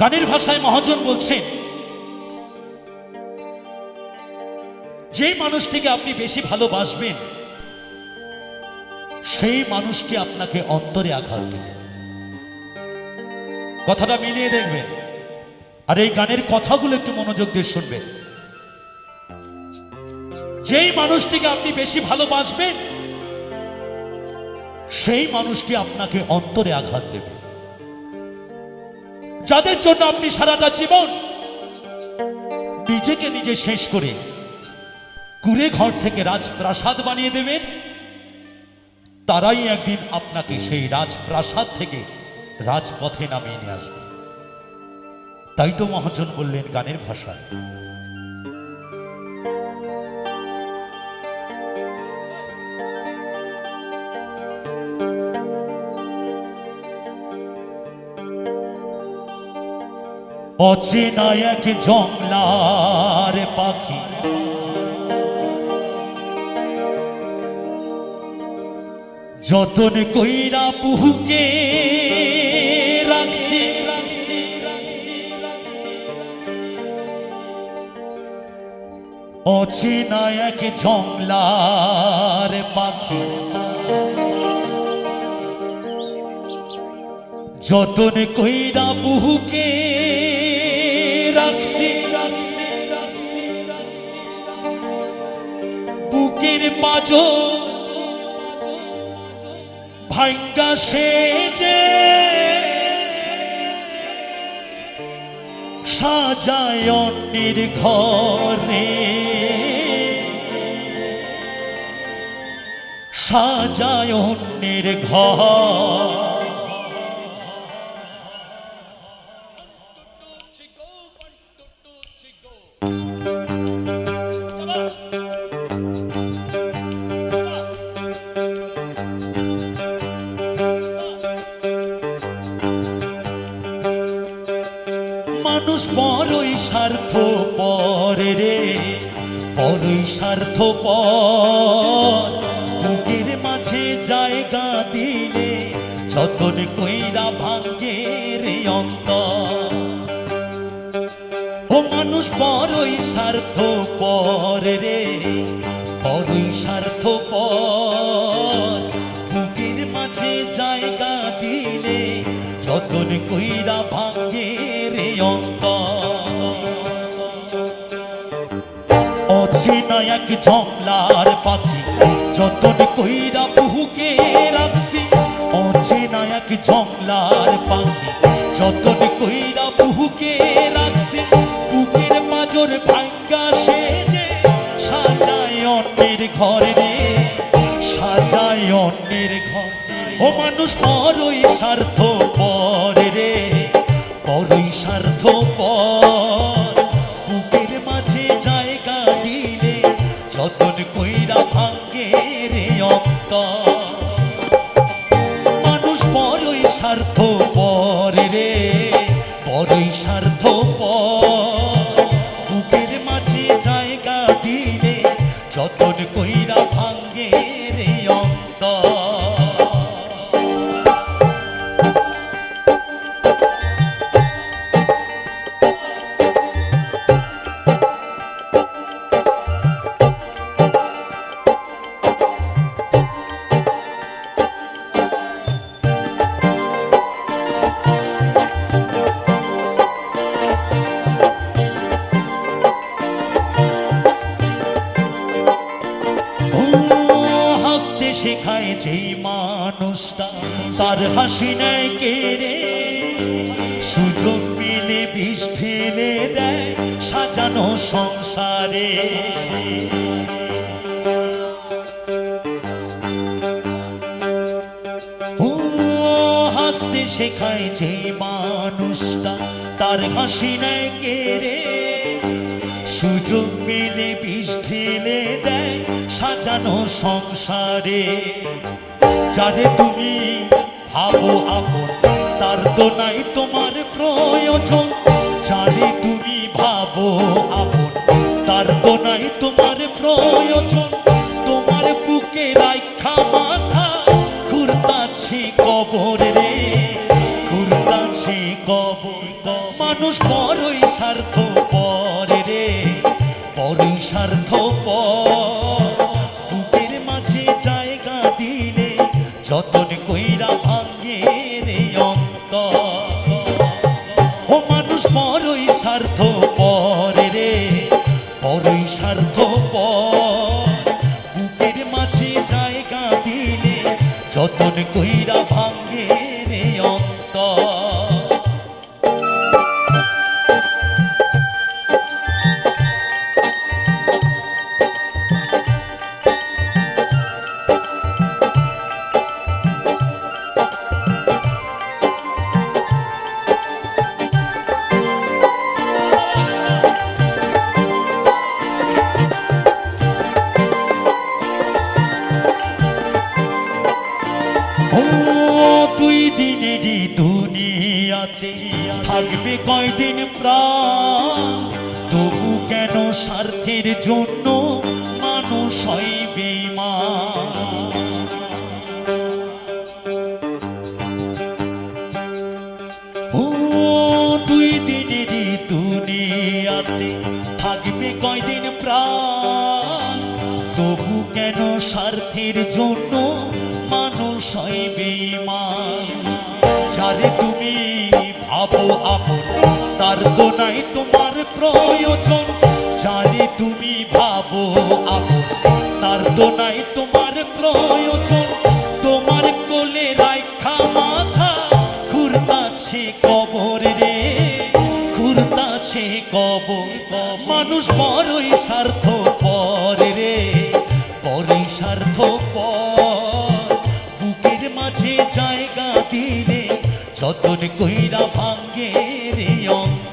গানের ভাষায় মহাজন বলছেন, যে মানুষটিকে আপনি বেশি ভালোবাসবেন, সেই মানুষটি আপনাকে অন্তরে আঘাত দেবে। কথাটা মিলিয়ে দেখবেন। আর এই গানের কথাগুলো একটু মনোযোগ দিয়ে শুনবেন। যেই মানুষটিকে আপনি বেশি ভালোবাসবেন, সেই মানুষটি আপনাকে অন্তরে আঘাত দেবে। যাদের জন্য আপনি সারাটা জীবন নিজেকে নিজে শেষ করে কুড়ে ঘর থেকে রাজপ্রাসাদ বানিয়ে দেবেন, তারাই একদিন আপনাকে সেই রাজপ্রাসাদ থেকে রাজপথে নামিয়ে নিয়ে আসবে। তাই তো মহাজন বললেন গানের ভাষায় অচেনা এক জংলার পাখি। যতন কইরা পুহুকে রাখছে অচেনা এক জংলার পাখি। যতন কইরা বুহুকে বুকের পাঁচ ভাঙ্গা সেজে সাজায় অন্যের ঘরে। সাজায় অন্যের ঘর। বড়ই স্বার্থ পর বুকের মাঝে জায়গা দিলে যতন কইরা ভাঙ্গে রে অন্তর। ও মানুষ বড়ই স্বার্থ পরে রে বড়ই স্বার্থ পর বুকের মাঝে জায়গা দিলে যতন কইরা ভাঙ্গে রে অন্তর। এক জংলার পাখি? যতন কইরা বহুকে রাখছি, অচেনা এক জংলার পাখি? যতন কইরা বহুকে রাখছি, বুকের মাজর ভাঙ্গা সেজে সাজায় অন্যের ঘরে রে, সাজায় অন্যের ঘর। ও মানুষ বড়ই স্বার্থ পরে রে বড়ই স্বার্থ পর মানুষ বড়ই স্বার্থ পরে রে, বড়ই স্বার্থ বুকের মাঝে জায়গা দিলে যতন কইরা ভাঙ্গে রে অন্তর। মানুষটা, তার হাসি নেয় কেড়ে সুযোগ পেলে বিষ ঢেলে দেয় সাজানো সংসারে। হাসতে শেখায় যে মানুষটা, তার হাসি নেয় কেড়ে সুযোগ পেলে বিষ ঢেলে দেয় সাজানো সংসারে? যারে তুমি ভাবো আপন, তার তো নাই তোমার প্রয়োজন। যারে তুমি ভাবো আপন, তার তো নাই তোমার প্রয়োজন। তোমার বুকে রাখা মাথা, ঘুরতাছি কবর রে, ঘুরতাছি কবর। মানুষ বড়ই স্বার্থ পরে রে, বড়ই স্বার্থ বুকের যতন কইরা ভাঙ্গে কয়দিন প্রাণ? তবু কেন স্বার্থের জন্য মানুষ হয় তার তো নাই তোমার প্রয়োজন। যারে তুমি ভাবো আপন তার তো নাই তোমার প্রয়োজন। তোমার কোলে রাখা মাথা ঘুরতাছে কবর রে ঘুরতাছে কবর। মানুষ বড়ই স্বার্থ পরে রে, বড়ই স্বার্থ পর বুকের মাঝে জায়গা দিলে যতন কইরা ভাঙ্গে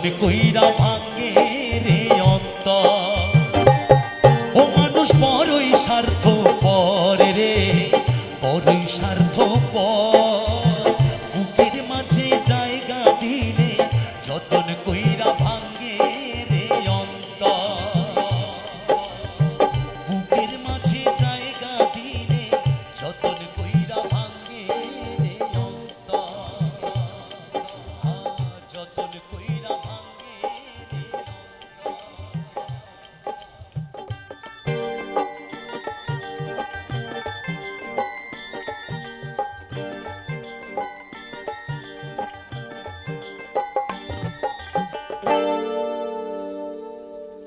যতন কইরা ভাঙে রে।